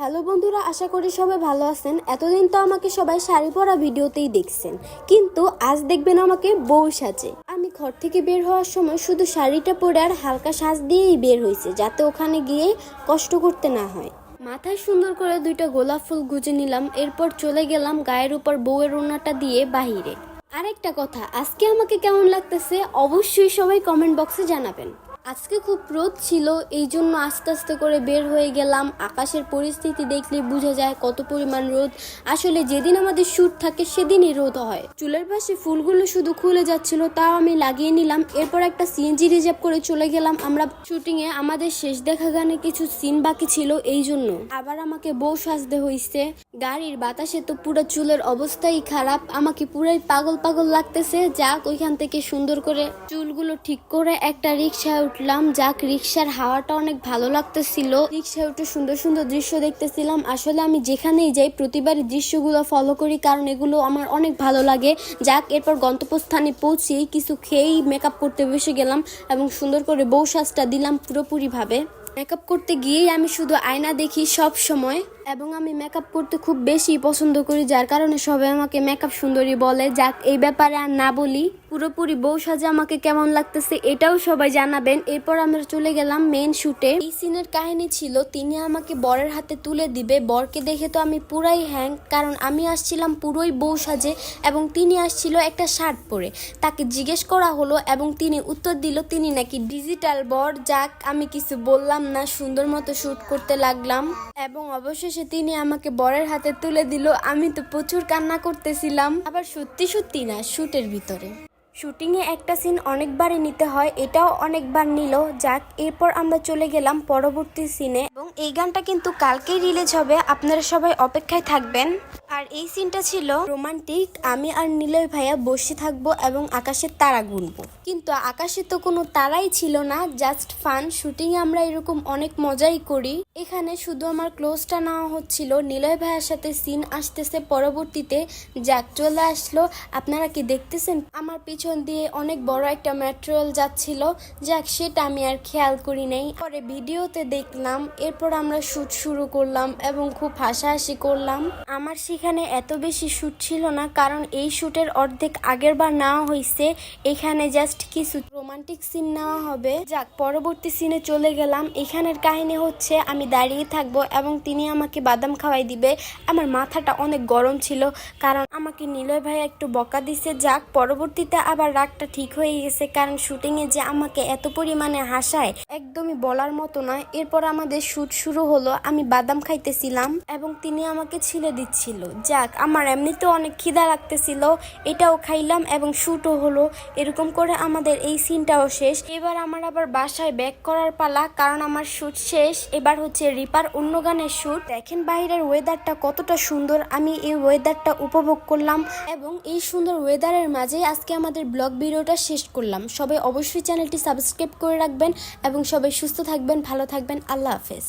Hello বন্ধুরা, আশা করি সবাই ভালো আছেন। এতদিন তো আমাকে সবাই শাড়ি পরা ভিডিওতেই দেখছেন। কিন্তু আজ দেখবেন আমাকে বউ সাজে। আমি ঘর থেকে বের হওয়ার সময় শুধু শাড়িটা পরে আর হালকা সাজ দিয়েই বের হয়েছে, যাতে ওখানে গিয়ে কষ্ট করতে না হয়। মাথায় সুন্দর করে দুইটা গোলাপ ফুল গুজে নিলাম, এরপর চলে গেলাম গায়ের উপর বউয়ের ওনাটা দিয়ে বাহিরে। আরেকটা কথা, আজকে আমাকে কেমন লাগতেছে অবশ্যই সবাই কমেন্ট বক্সে জানাবেন। আজকে খুব রোদ ছিল, এই জন্য আস্তে আস্তে করে বের হয়ে গেলাম। আকাশের পরিস্থিতি দেখলে বোঝা যায় কত পরিমাণ রোদ। আসলে যেদিন আমাদের শ্যুট থাকে, সেদিনই রোদ হয়। চুলের পাশে ফুলগুলো শুধু খুলে যাচ্ছিল, তাও আমি লাগিয়ে নিলাম। এরপর একটা সিএনজি রিজার্ভ করে চলে গেলাম। আমরা শুটিং এ আমাদের শেষ দেখা গানে কিছু সিন বাকি ছিল, এই জন্য। আবার আমাকে বউ সাজতে হইছে। গাড়ির বাতাসে তো পুরো চুলের অবস্থাই খারাপ। আমাকে পুরাই পাগল পাগল লাগতেছে। যাক, ওইখান থেকে সুন্দর করে চুলগুলো ঠিক করে একটা রিক্সায় উঠলাম, যাক, রিক্সার হাওয়াটা অনেক ভালো লাগতেছিল। রিক্সায় উঠে সুন্দর সুন্দর দৃশ্য দেখতেছিলাম। আসলে আমি যেখানেই যাই, প্রতিবারই দৃশ্যগুলো ফলো করি, কারণ এগুলো আমার অনেক ভালো লাগে। যাক, এরপর গন্তব্যস্থানে পৌঁছেই কিছু খেয়েই মেকআপ করতে বসে গেলাম এবং সুন্দর করে বউ সাজটা দিলাম পুরোপুরিভাবে। মেকআপ করতে গিয়েই আমি শুধু আয়না দেখি সব সময়। এবং আমি মেকআপ করতে খুব বেশি পছন্দ করি, যার কারণে সবাই আমাকে মেকআপ সুন্দরী বলে। যাক, এই ব্যাপারে আর না বলি। পুরোপুরি বউ সাজে আমাকে কেমন লাগতেছে এটাও সবাই জানাবেন। এরপর আমরা চলে গেলাম মেন শুটে এই সিনের কাহিনী ছিল, তিনি আমাকে বরের হাতে তুলে দিবে। বরকে দেখে তো আমি পুরাই হ্যাং কারণ আমি আসছিলাম পুরোই বউ সাজে এবং তিনি আসছিল একটা শার্ট পরে। তাকে জিজ্ঞেস করা হলো এবং তিনি উত্তর দিল, তিনি নাকি ডিজিটাল বর। যাক, আমি কিছু বললাম না, সুন্দর মতো শ্যুট করতে লাগলাম। এবং অবশেষে তিনি আমাকে বরের হাতে তুলে দিল। আমি তো প্রচুর কান্না করতেছিলাম। আবার সত্যি সত্যি না শুটের ভিতরে। শুটিংয়ে একটা সিন অনেকবারই নিতে হয়, এটাও অনেকবার নিল। যাক, এরপর আমরা চলে গেলাম পরবর্তী সিনে। এবং এই গানটা কিন্তু কালকেই রিলিজ হবে, আপনারা সবাই অপেক্ষায় থাকবেন। আর এই সিনটা ছিল, রোমান্টিক, আমি আর নিলয় ভাইয়া বসে থাকব এবং আকাশের তারা গুনবো। কিন্তু আকাশে তো কোনো তারাই ছিল না, জাস্ট ফান। শুটিং আমরা এরকম অনেক মজাই করি। এখানে শুধু আমার ক্লোজটা নেওয়া হচ্ছিল, নিলয় ভাইয়ার সাথে সিন আসতেছে পরবর্তীতে। যাক, চলে আসলো। আপনারা কি দেখতেছেন? আমার পিছন দিয়ে অনেক বড় একটা ম্যাটেরিয়াল যাচ্ছিল। যাক, সেটা আমি আর খেয়াল করি নাই। পরে ভিডিওতে দেখলাম, এরপর আমরা শুট শুরু করলাম এবং খুব হাসাহাসি করলাম। আমার সেখানে এত বেশি শুট ছিল না, কারণ এই শুটের অর্ধেক আগের বার নেওয়া হয়েছে এখানে জাস্ট কিছু রোমান্টিক সিন নেওয়া হবে। যাক, পরবর্তী সিনে চলে গেলাম। এখানের কাহিনী হচ্ছে, আমি দাঁড়িয়ে থাকব এবং তিনি আমাকে বাদাম খাওয়াই দিবে। আমার মাথাটা অনেক গরম ছিল, কারণ আমাকে নিলয় ভাই একটু বকা দিছে, যাক, পরবর্তীতে আবার রাগটা ঠিক হয়ে গেছে, কারণ শুটিং এ যে আমাকে এত পরিমাণে হাসায়, একদমই বলার মতো নয়। এরপর আমাদের শুট শুরু হলো, আমি বাদাম খাইতেছিলাম এবং তিনি আমাকে ছিলে দিচ্ছিল। যাক, আমার এমনিতেও অনেক খিদা লাগতেছিল, এটাও খাইলাম এবং শুটও হলো। এরকম করে আমাদের এই সিনটাও শেষ। এবার আমার আবার বাসায় ব্যাক করার পালা, কারণ আমার শুট শেষ। এবার হচ্ছে রিপার অন্য গানের শুট। দেখেন বাইরের ওয়েদারটা কতটা সুন্দর, আমি এই ওয়েদারটা উপভোগ করলাম এবং এই সুন্দর ওয়েদারের মাঝে আজকে আমাদের ব্লগ ভিডিওটা শেষ করলাম। সবাই অবশ্যই চ্যানেলটি সাবস্ক্রাইব করে রাখবেন এবং সবাই সুস্থ থাকবেন, ভালো থাকবেন। আল্লাহ হাফেজ।